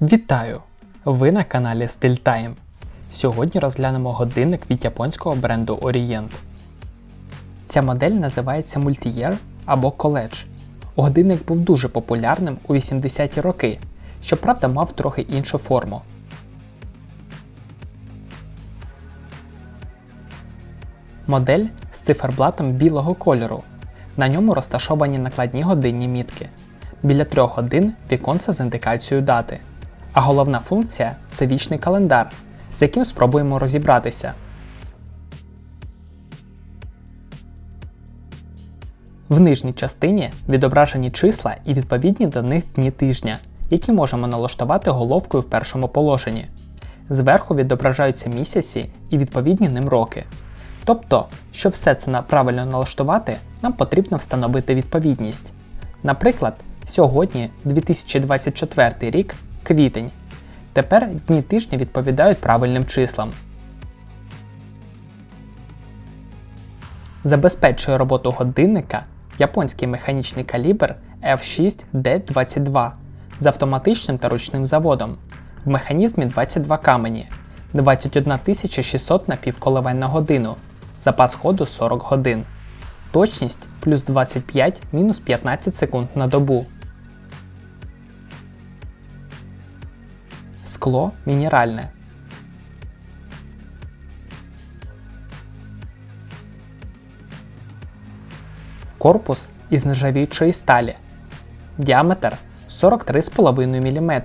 Вітаю! Ви на каналі StyleTime. Сьогодні розглянемо годинник від японського бренду Orient. Ця модель називається Multi-Year або College. Годинник був дуже популярним у 80-ті роки, щоправда мав трохи іншу форму. Модель з циферблатом білого кольору. На ньому розташовані накладні годинні мітки. Біля трьох годин віконце з індикацією дати. А головна функція це вічний календар, з яким спробуємо розібратися. В нижній частині відображені числа і відповідні до них дні тижня, які можемо налаштувати головкою в першому положенні. Зверху відображаються місяці і відповідні ним роки. Тобто, щоб все це правильно налаштувати, нам потрібно встановити відповідність. Наприклад, сьогодні 2024 рік, квітень. Тепер дні тижня відповідають правильним числам. Забезпечує роботу годинника японський механічний калібр F6D22 з автоматичним та ручним заводом. В механізмі 22 камені, 21 600 напівколивань на годину, запас ходу 40 годин, точність плюс 25 мінус 15 секунд на добу. Скло мінеральне. Корпус із нержавіючої сталі. Діаметр 43,5 мм.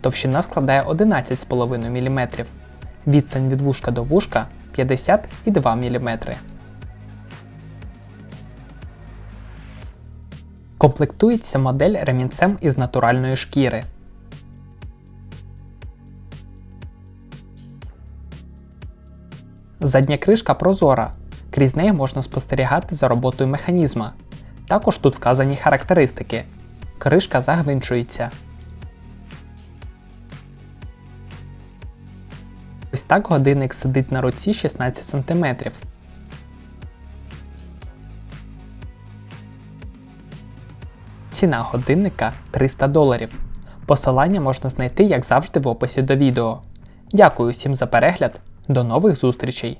Товщина складає 11,5 мм. Відстань від вушка до вушка 52 мм. Комплектується модель ремінцем із натуральної шкіри. Задня кришка прозора. Крізь неї можна спостерігати за роботою механізма. Також тут вказані характеристики. Кришка загвинчується. Ось так годинник сидить на руці 16 см. Ціна годинника 300 доларів. Посилання можна знайти, як завжди, в описі до відео. Дякую всім за перегляд. До нових зустрічей!